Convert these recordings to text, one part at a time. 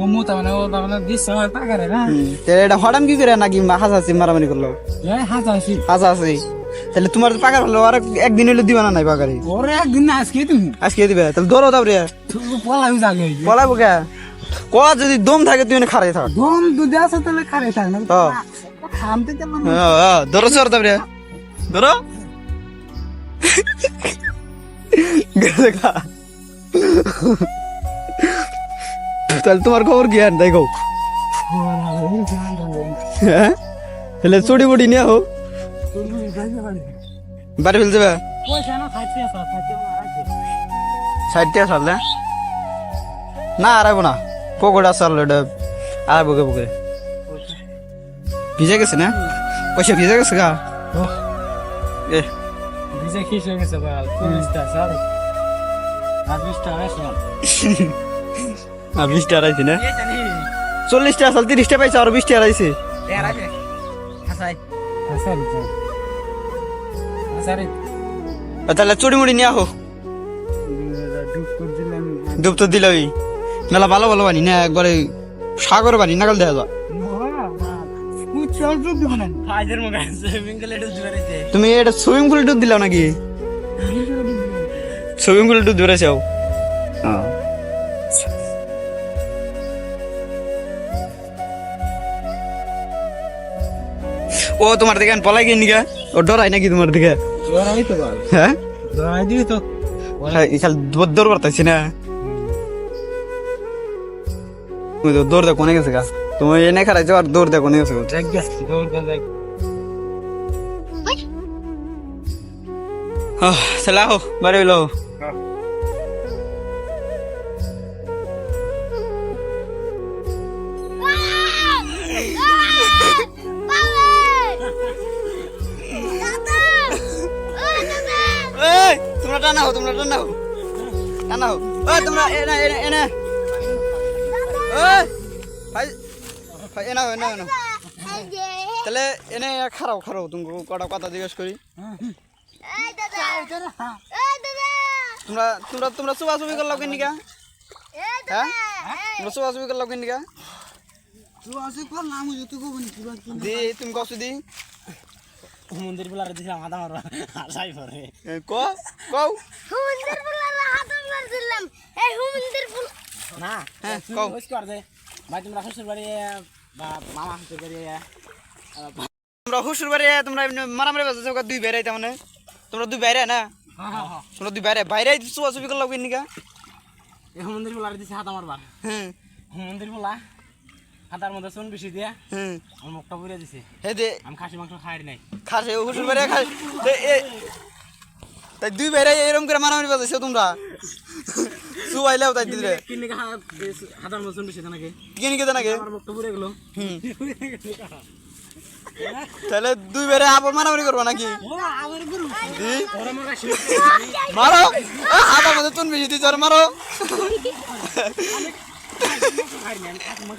ও মু তার মানে ও মানে সময় পাকারে না। এটা হঠাৎ কি করে নাকি হাসা আছে মারামারি করল এ হাসা হাসা আছে তাহলে তোমার তো পাকার হলো আর একদিন হইলে দিবা না নাই পাকারে ওরে একদিন না আজকে তুমি। আজকে দিবে। তাহলে দৌড়ো তারপরে পলাবো কে? ক যদি দম থাকে তুই খারাই থাক। দম আছে তাহলে খারে থাক। না। খামতে গেলাম ধরো চর তারপরে ধরো। তাহলে তোমার খবর কি? আর দেখো। হ্যাঁ? তাহলে চুড়ি বুড়ি নিয়ে হোক বাড়ি ফেলতে যাবে পয়সা না খাইতে আসা খাইতে আছে ষাটটা সালে না আড়াইবো না। পকোড়া চাল এটা আড়াইবো কে পুকুরে ভিজে গেছে না? পয়সা ভিজে গেছে গা? এ। ভিজে খিস হয়ে গেছে বাল চল্লিশটা স্যার আজ বিশটা আর বিশটা আড়াইছে না? চল্লিশটা আসল তিরিশটা পাইছে আর বিশটা আর তাহলে চুড়ি মুড়ি নিয়ে আহো। ডুব করে দিলাম ডুব তো দিলই মেলা ভালো ভালো বানি না একবারে সাগর বানি নাগাল যায় দিবে তুমি এটা সুইমিং পুলে ডুব দিলাও নাকি? সুইমিং পুলে ডুব ধরেছাও ও তোমার দিকে পলাই গিয়ে নিগা। ও ডরাই নাকি তোমার দিকে? তো হ্যাঁ? দৌড়াই দিবি তো। খাল দৌড় করতেছি না। তুমি তো দৌড় দেখো গেছে গা। তুমি এনে খারাইছো আর দৌড় দেখো গেছে গেছি চলে আহো বাড়ি হইল। তোমরা টানা হো তোমরা টানা হো টানা হো ওই তোমরা এনা এনা এনা ওই ভাই ভাই এনা এনা এনা তাহলে এনে খারাও খারাও তুমি কটা কথা জিজ্ঞেস করি। তোমরা তোমরা তোমরা চুবা চুবি করলাও কেন নিকা? হ্যাঁ? তোমরা চুবা চুবি করলাও কেন নিকা? তুই কোবনি দি তুমি কসু দি। মন্দির বলার দিছিলাম হাতা মারবা। আসাই পরে। এ, ক কও। হুমন্দির ফুলার হাতে মারছিলাম এই হুমন্দির ফুল না হ্যাঁ, কও। ওইস কর দে ভাই তোমরা শ্বশুর বাড়ি বা মামা শ্বশুর বাড়ি তোমরা হুসুর বাড়ি তোমরা মারামারি বাজছে দুই বাইরে তার মানে? তোমরা দুই বাইরে না? তোমরা দুই বাইরে বাইরে চুবা চুবি করলাও কেন নিকা? এই মন্দির বলার দিছে হাতা মারবা হ্যাঁ। মন্দির বলা মধ্যে চুন বেশি দিয়া আমার মুখটা পুড়ে দিছে। হে দে। আমি খাসি মাংস খাই নাই। খাসে হুসুর বাড়ি খাস। তাই দুই বাইরে এরকম করে মারামারি বাজছে তোমরা। চুবাইলেও তাই দিলে। হাতার মধ্যে চুন বেশি নাকি কেন কে নাকি আমার মুখটা পুড়ে গেল। হুম। তাহলে দুই বাইরে আবার মারামারি করব নাকি? মারো। হাতের মধ্যে তুন বেশি দিচ্ছ মারো। খাই নাই আমি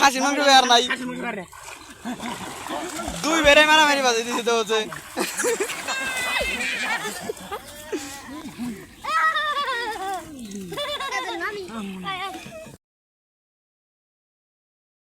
খাসি মাংস আর নাই। দুই বেড়ে মারামারি বাজে দিছে তো হচ্ছে।